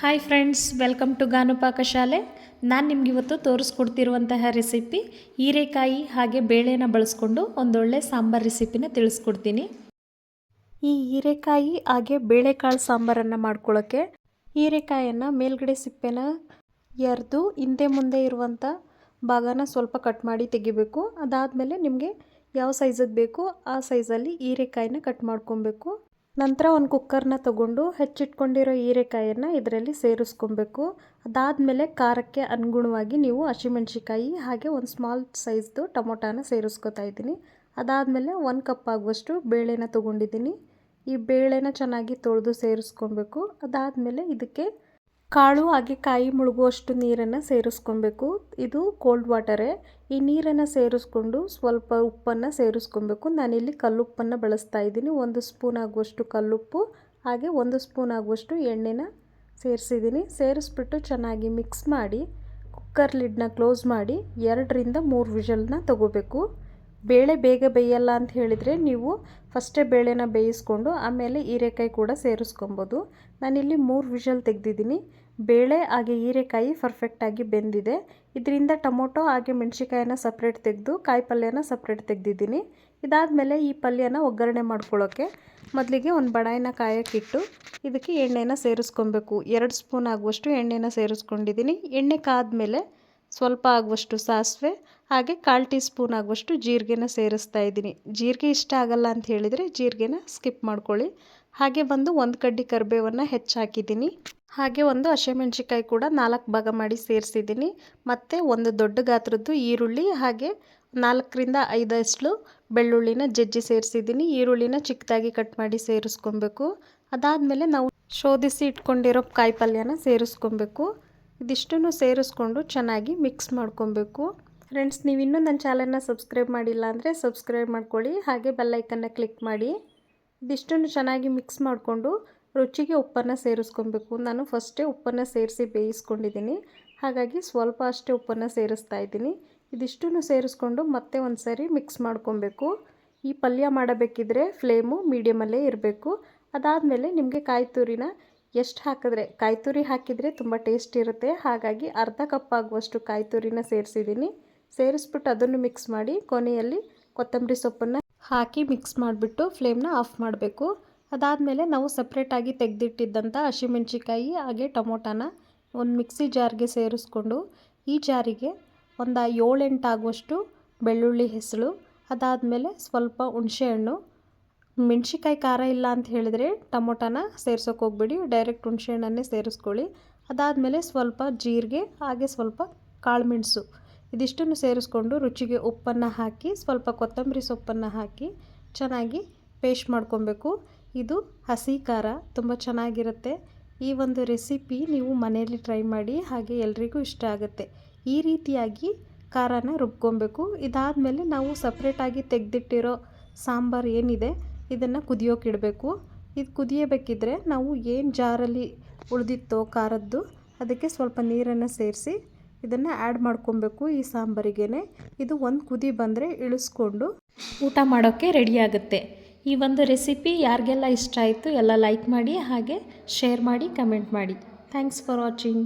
Hi friends welcome to Ganu ಪಾಕಶಾಲೆ ನಾನು ನಿಮ್ಗೆ ಇವತ್ತು ತೋರಿಸ್ಕೊಡ್ತಿರುವಂತಹ ರೆಸಿಪಿ ಹೀರೆಕಾಯಿ ಹಾಗೆ ಬೇಳೆನ ಬಳಸ್ಕೊಂಡು ಒಂದೊಳ್ಳೆ ಸಾಂಬಾರ್ ರೆಸಿಪಿನ ತಿಳಿಸ್ಕೊಡ್ತೀನಿ. ಈ ಹೀರೆಕಾಯಿ ಹಾಗೆ ಬೇಳೆಕಾಳು ಸಾಂಬಾರನ್ನು ಮಾಡ್ಕೊಳ್ಳೋಕ್ಕೆ ಹೀರೆಕಾಯನ್ನು ಮೇಲ್ಗಡೆ ಸಿಪ್ಪೆನ ಎರೆದು ಹಿಂದೆ ಮುಂದೆ ಇರುವಂಥ ಭಾಗನ ಸ್ವಲ್ಪ ಕಟ್ ಮಾಡಿ ತೆಗಿಬೇಕು. ಅದಾದಮೇಲೆ ನಿಮಗೆ ಯಾವ ಸೈಜದ್ದು ಬೇಕು ಆ ಸೈಜಲ್ಲಿ ಹೀರೆಕಾಯಿನ ಕಟ್ ಮಾಡ್ಕೊಬೇಕು. ನಂತರ ಒಂದು ಕುಕ್ಕರ್ನ ತಗೊಂಡು ಹೆಚ್ಚಿಟ್ಕೊಂಡಿರೋ ಹೀರೆಕಾಯಿಯನ್ನು ಇದರಲ್ಲಿ ಸೇರಿಸ್ಕೊಬೇಕು. ಅದಾದಮೇಲೆ ಖಾರಕ್ಕೆ ಅನುಗುಣವಾಗಿ ನೀವು ಹಸಿಮೆಣ್ಸಿಕಾಯಿ ಹಾಗೆ ಒಂದು ಸ್ಮಾಲ್ ಸೈಜ್ದು ಟೊಮೊಟಾನ ಸೇರಿಸ್ಕೊತಾ ಇದ್ದೀನಿ. ಅದಾದಮೇಲೆ ಒಂದು ಕಪ್ ಆಗುವಷ್ಟು ಬೇಳೆನ ತೊಗೊಂಡಿದ್ದೀನಿ. ಈ ಬೇಳೆನ ಚೆನ್ನಾಗಿ ತೊಳೆದು ಸೇರಿಸ್ಕೊಬೇಕು. ಅದಾದಮೇಲೆ ಇದಕ್ಕೆ ಕಾಳು ಹಾಗೆ ಕಾಯಿ ಮುಳುಗುವಷ್ಟು ನೀರನ್ನು ಸೇರಿಸ್ಕೊಬೇಕು. ಇದು ಕೋಲ್ಡ್ ವಾಟರೇ ಈ ನೀರನ್ನು ಸೇರಿಸ್ಕೊಂಡು ಸ್ವಲ್ಪ ಉಪ್ಪನ್ನು ಸೇರಿಸ್ಕೊಬೇಕು. ನಾನಿಲ್ಲಿ ಕಲ್ಲುಪ್ಪನ್ನು ಬಳಸ್ತಾ ಇದ್ದೀನಿ. ಒಂದು ಸ್ಪೂನ್ ಆಗುವಷ್ಟು ಕಲ್ಲುಪ್ಪು, ಹಾಗೆ ಒಂದು ಸ್ಪೂನ್ ಆಗುವಷ್ಟು ಎಣ್ಣೆನ ಸೇರಿಸಿದ್ದೀನಿ. ಸೇರಿಸ್ಬಿಟ್ಟು ಚೆನ್ನಾಗಿ ಮಿಕ್ಸ್ ಮಾಡಿ ಕುಕ್ಕರ್ ಲಿಡ್ನ ಕ್ಲೋಸ್ ಮಾಡಿ ಎರಡರಿಂದ ಮೂರು ವಿಷಲ್ನ ತಗೋಬೇಕು. ಬೇಳೆ ಬೇಗ ಬೇಯಲ್ಲ ಅಂತ ಹೇಳಿದರೆ ನೀವು ಫಸ್ಟೇ ಬೇಳೆನ ಬೇಯಿಸ್ಕೊಂಡು ಆಮೇಲೆ ಹೀರೆಕಾಯಿ ಕೂಡ ಸೇರಿಸ್ಕೊಬೋದು. ನಾನಿಲ್ಲಿ ಮೂರು ವಿಷಲ್ ತೆಗೆದಿದ್ದೀನಿ. ಬೇಳೆ ಹಾಗೆ ಹೀರೆಕಾಯಿ ಪರ್ಫೆಕ್ಟಾಗಿ ಬೆಂದಿದೆ. ಇದರಿಂದ ಟೊಮೊಟೊ ಹಾಗೆ ಮೆಣಸಿಕಾಯಿನ ಸಪ್ರೇಟ್ ತೆಗೆದು, ಕಾಯಿ ಪಲ್ಯನ ಸಪ್ರೇಟ್ ತೆಗೆದಿದ್ದೀನಿ. ಇದಾದಮೇಲೆ ಈ ಪಲ್ಯನ ಒಗ್ಗರಣೆ ಮಾಡ್ಕೊಳ್ಳೋಕ್ಕೆ ಮೊದಲಿಗೆ ಒಂದು ಬಡಾಯಿನ ಕಾಯಕ್ಕಿಟ್ಟು ಇದಕ್ಕೆ ಎಣ್ಣೆನ ಸೇರಿಸ್ಕೊಬೇಕು. ಎರಡು ಸ್ಪೂನ್ ಆಗುವಷ್ಟು ಎಣ್ಣೆನ ಸೇರಿಸ್ಕೊಂಡಿದ್ದೀನಿ. ಎಣ್ಣೆ ಕಾದ್ಮೇಲೆ ಸ್ವಲ್ಪ ಆಗುವಷ್ಟು ಸಾಸಿವೆ, ಹಾಗೆ ಕಾಲು ಟೀ ಸ್ಪೂನ್ ಆಗುವಷ್ಟು ಜೀರಿಗೆನ ಸೇರಿಸ್ತಾ ಇದ್ದೀನಿ. ಜೀರಿಗೆ ಇಷ್ಟ ಆಗಲ್ಲ ಅಂತ ಹೇಳಿದರೆ ಜೀರಿಗೆನ ಸ್ಕಿಪ್ ಮಾಡ್ಕೊಳ್ಳಿ. ಹಾಗೆ ಬಂದು ಒಂದು ಕಡ್ಡಿ ಕರಿಬೇವನ್ನು ಹೆಚ್ಚಾಕಿದ್ದೀನಿ. ಹಾಗೆ ಒಂದು ಹಸಿಮೆಣ್ಸಿಕಾಯಿ ಕೂಡ ನಾಲ್ಕು ಭಾಗ ಮಾಡಿ ಸೇರಿಸಿದ್ದೀನಿ. ಮತ್ತು ಒಂದು ದೊಡ್ಡ ಗಾತ್ರದ್ದು ಈರುಳ್ಳಿ ಹಾಗೆ ನಾಲ್ಕರಿಂದ ಐದಷ್ಟು ಬೆಳ್ಳುಳ್ಳಿನ ಜಜ್ಜಿ ಸೇರಿಸಿದ್ದೀನಿ. ಈರುಳ್ಳಿನ ಚಿಕ್ಕದಾಗಿ ಕಟ್ ಮಾಡಿ ಸೇರಿಸ್ಕೊಬೇಕು. ಅದಾದಮೇಲೆ ನಾವು ಶೋಧಿಸಿ ಇಟ್ಕೊಂಡಿರೋ ಕಾಯಿ ಪಲ್ಯನ ಸೇರಿಸ್ಕೊಬೇಕು. ಇದಿಷ್ಟನ್ನು ಸೇರಿಸ್ಕೊಂಡು ಚೆನ್ನಾಗಿ ಮಿಕ್ಸ್ ಮಾಡ್ಕೊಬೇಕು. ಫ್ರೆಂಡ್ಸ್ ನೀವು ಇನ್ನೂ ನನ್ನ ಚಾನಲ್ನ ಸಬ್ಸ್ಕ್ರೈಬ್ ಮಾಡಿಲ್ಲ ಅಂದರೆ ಸಬ್ಸ್ಕ್ರೈಬ್ ಮಾಡ್ಕೊಳ್ಳಿ. ಹಾಗೆ ಬೆಲ್ಲೈಕನ್ನ ಕ್ಲಿಕ್ ಮಾಡಿ. ಇದಿಷ್ಟನ್ನು ಚೆನ್ನಾಗಿ ಮಿಕ್ಸ್ ಮಾಡಿಕೊಂಡು ರುಚಿಗೆ ಉಪ್ಪನ್ನು ಸೇರಿಸ್ಕೊಬೇಕು. ನಾನು ಫಸ್ಟೇ ಉಪ್ಪನ್ನು ಸೇರಿಸಿ ಬೇಯಿಸ್ಕೊಂಡಿದ್ದೀನಿ. ಹಾಗಾಗಿ ಸ್ವಲ್ಪ ಅಷ್ಟೇ ಉಪ್ಪನ್ನು ಸೇರಿಸ್ತಾ ಇದ್ದೀನಿ. ಇದಿಷ್ಟನ್ನು ಸೇರಿಸ್ಕೊಂಡು ಮತ್ತೆ ಒಂದು ಸರಿ ಮಿಕ್ಸ್ ಮಾಡ್ಕೊಬೇಕು. ಈ ಪಲ್ಯ ಮಾಡಬೇಕಿದ್ರೆ ಫ್ಲೇಮು ಮೀಡಿಯಮಲ್ಲೇ ಇರಬೇಕು. ಅದಾದಮೇಲೆ ನಿಮಗೆ ಕಾಯಿ ತುರಿನ ಎಷ್ಟು ಹಾಕಿದ್ರೆ ಕಾಯಿ ತುರಿ ಹಾಕಿದರೆ ತುಂಬ ಟೇಸ್ಟ್ ಇರುತ್ತೆ. ಹಾಗಾಗಿ ಅರ್ಧ ಕಪ್ ಆಗುವಷ್ಟು ಕಾಯಿ ತುರಿನ ಸೇರಿಸಿದ್ದೀನಿ. ಸೇರಿಸ್ಬಿಟ್ಟು ಅದನ್ನು ಮಿಕ್ಸ್ ಮಾಡಿ ಕೊನೆಯಲ್ಲಿ ಕೊತ್ತಂಬರಿ ಸೊಪ್ಪನ್ನು ಹಾಕಿ ಮಿಕ್ಸ್ ಮಾಡಿಬಿಟ್ಟು ಫ್ಲೇಮ್ನ ಆಫ್ ಮಾಡಬೇಕು. ಅದಾದಮೇಲೆ ನಾವು ಸಪ್ರೇಟಾಗಿ ತೆಗೆದಿಟ್ಟಿದ್ದಂಥ ಹಸಿಮೆಣ್ಸಿಕಾಯಿ ಹಾಗೆ ಟೊಮೊಟಾನ ಒಂದು ಮಿಕ್ಸಿ ಜಾರ್ಗೆ ಸೇರಿಸ್ಕೊಂಡು, ಈ ಜಾರಿಗೆ ಒಂದು ಏಳೆಂಟು ಆಗುವಷ್ಟು ಬೆಳ್ಳುಳ್ಳಿ ಹೆಸಳು, ಅದಾದಮೇಲೆ ಸ್ವಲ್ಪ ಹುಣಸೆಹಣ್ಣು ಮೆಣಸಿಕಾಯಿ ಖಾರ ಇಲ್ಲ ಅಂತ ಹೇಳಿದರೆ ಟೊಮೊಟೊನ ಸೇರ್ಸೋಕೆ ಹೋಗ್ಬಿಡಿ, ಡೈರೆಕ್ಟ್ ಹುಣಸೆಹಣ್ಣನ್ನೇ ಸೇರಿಸ್ಕೊಳ್ಳಿ. ಅದಾದಮೇಲೆ ಸ್ವಲ್ಪ ಜೀರಿಗೆ ಹಾಗೆ ಸ್ವಲ್ಪ ಕಾಳುಮೆಣಸು ಇದಿಷ್ಟನ್ನು ಸೇರಿಸ್ಕೊಂಡು ರುಚಿಗೆ ಉಪ್ಪನ್ನು ಹಾಕಿ, ಸ್ವಲ್ಪ ಕೊತ್ತಂಬರಿ ಸೊಪ್ಪನ್ನು ಹಾಕಿ ಚೆನ್ನಾಗಿ ಪೇಸ್ಟ್ ಮಾಡ್ಕೊಬೇಕು. ಇದು ಹಸಿ ಖಾರ, ತುಂಬ ಚೆನ್ನಾಗಿರುತ್ತೆ. ಈ ಒಂದು ರೆಸಿಪಿ ನೀವು ಮನೆಯಲ್ಲಿ ಟ್ರೈ ಮಾಡಿ, ಹಾಗೆ ಎಲ್ರಿಗೂ ಇಷ್ಟ ಆಗುತ್ತೆ. ಈ ರೀತಿಯಾಗಿ ಖಾರನ ರುಬ್ಕೊಬೇಕು. ಇದಾದಮೇಲೆ ನಾವು ಸಪ್ರೇಟಾಗಿ ತೆಗೆದಿಟ್ಟಿರೋ ಸಾಂಬಾರು ಏನಿದೆ, ಇದನ್ನು ಕುದಿಯೋಕ್ಕಿಡಬೇಕು ಇದು ಕುದಿಯಬೇಕಿದ್ರೆ ನಾವು ಏನು ಜಾರಲ್ಲಿ ಉಳಿದಿತ್ತೋ ಖಾರದ್ದು, ಅದಕ್ಕೆ ಸ್ವಲ್ಪ ನೀರನ್ನು ಸೇರಿಸಿ ಇದನ್ನು ಆ್ಯಡ್ ಮಾಡ್ಕೊಬೇಕು ಈ ಸಾಂಬಾರಿಗೇ ಇದು ಒಂದು ಕುದಿ ಬಂದರೆ ಇಳಿಸ್ಕೊಂಡು ಊಟ ಮಾಡೋಕ್ಕೆ ರೆಡಿ ಆಗುತ್ತೆ. ಈ ಒಂದು ರೆಸಿಪಿ ಯಾರಿಗೆಲ್ಲ ಇಷ್ಟ ಆಯಿತು ಎಲ್ಲ ಲೈಕ್ ಮಾಡಿ ಹಾಗೆ ಶೇರ್ ಮಾಡಿ ಕಮೆಂಟ್ ಮಾಡಿ. Thanks for watching